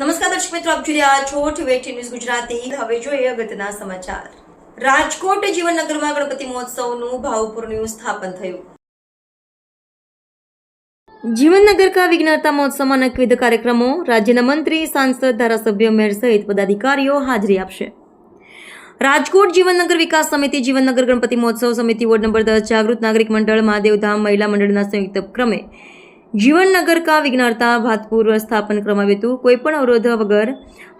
નમસ્કાર દર્શક મિત્રો, આપ જોઈ રહ્યા છો ટીવી ન્યૂઝ ગુજરાતી. હવે જોઈએ અગત્યના સમાચાર. રાજકોટ જીવનનગરમાં ગણપતિ મહોત્સવનું ભાવપૂર્ણ સ્થાપન થયું. જીવનનગર કા વિઘ્નહર્તા મહોત્સવમાં નકવિધ કાર્યક્રમો રાજ્યના મંત્રી, સાંસદ, ધારાસભ્ય, મેયર સહિત પદાધિકારીઓ હાજરી આપશે. રાજકોટ જીવનનગર વિકાસ સમિતિ, જીવનનગર ગણપતિ મહોત્સવ સમિતિ વોર્ડ નંબર દસ, જાગૃત નાગરિક મંડળ, મહાદેવધામ, મહિલા મંડળના સંયુક્ત ક્રમે જીવનનગર કા વિજ્ઞાનતા ભાતપૂર્વ સ્થાપન હતું કોઈપણ અવરોધ વગર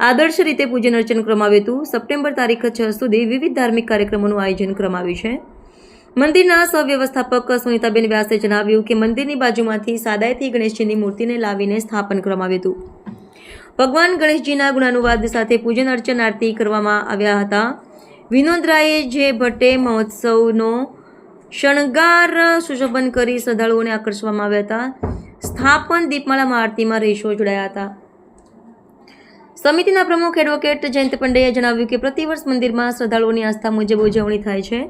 આદર્શ રીતે પૂજન અર્ચન હતું સપ્ટેમ્બર તારીખ છ સુધી વિવિધ ધાર્મિક કાર્યક્રમોનું આયોજન ક્રમાવ્યું છે. મંદિરના સહવ્યવસ્થાપક સુનિતાબેન વ્યાસે જણાવ્યું કે મંદિરની બાજુમાંથી સાદાઈથી ગણેશજીની મૂર્તિને લાવીને સ્થાપન કરવામાં હતું ભગવાન ગણેશજીના ગુણાનુવાદ સાથે પૂજન અર્ચન આરતી કરવામાં આવ્યા હતા. વિનોદરાએ જે ભટ્ટે મહોત્સવનો શણગાર સુશોભન કરી શ્રદ્ધાળુઓને આકર્ષવામાં આવ્યા હતા. સ્થાપન દીપમાળામાં આરતીમાં રહીશો જોડાયા હતા. સમિતિના પ્રમુખ એડવોકેટ જયંત પંડ્યાએ જણાવ્યું કે પ્રતિવર્ષ મંદિરમાં શ્રદ્ધાળુઓની આસ્થા મુજબ ઉજવણી થાય છે.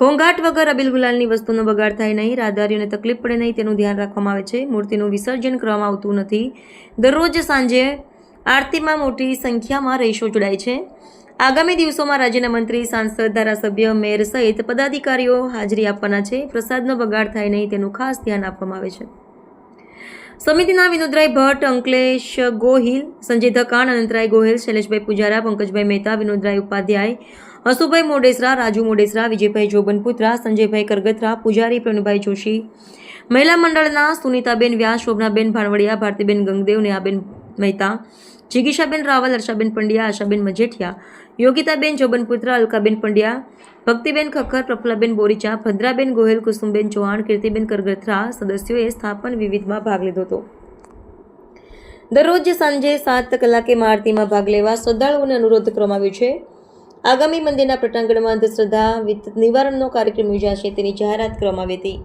ઘોંઘાટ વગર અબિલ ગુલાલની વસ્તુનો બગાડ થાય નહીં, રાહદારીઓને તકલીફ પડે નહીં તેનું ધ્યાન રાખવામાં આવે છે. મૂર્તિનું વિસર્જન કરવામાં આવતું નથી. દરરોજ સાંજે આરતીમાં મોટી સંખ્યામાં રહીશો જોડાય છે. આગામી દિવસોમાં રાજ્યના મંત્રી, સાંસદ, ધારાસભ્ય, મેયર સહિત પદાધિકારીઓ હાજરી આપવાના છે. પ્રસાદનો બગાડ થાય નહીં તેનું ખાસ ધ્યાન આપવામાં આવે છે. સમિતિના વિનોદરાય ભટ્ટ, અંકલેશ ગોહિલ, સંજય ધકાણ, અનંતરાય ગોહિલ, શૈલેષભાઈ પૂજારા, પંકજભાઈ મહેતા, વિનોદરાય ઉપાધ્યાય, હસુભાઈ મોડેસરા, રાજુ મોડેસરા, વિજયભાઈ જોબનપુત્રા, સંજયભાઈ કરગથરા, પૂજારી પ્રવીણભાઈ જોશી, મહિલા મંડળના સુનીતાબેન વ્યાસ, શોભનાબેન ભાણવડિયા, ભારતીબેન ગંગદેવ, નેહાબેન મહેતા જિગીશાબેન રાવલ, હર્ષાબેન પંડ્યા, આશાબેન મજેઠિયા, યોગિતાબેન જોબનપુત્ર, અલકાબેન પંડ્યા, ભક્તિબેન ખખર પ્રફુલ્લાબેન બોરીચા, ભદ્રાબેન ગોહેલ, કુસુમબેન ચૌહાણ, કીર્તિબેન કરગથરા સદસ્યોએ સ્થાપન વિવિધમાં ભાગ લીધો હતો. દરરોજ સાંજે સાત કલાકે મા આરતીમાં ભાગ લેવા શ્રદ્ધાળુઓને અનુરોધ કરવામાં આવ્યો છે. આગામી મંદિરના પ્રટાંગણમાં અંધશ્રદ્ધા નિવારણનો કાર્યક્રમ યોજાશે તેની જાહેરાત કરવામાં આવી હતી.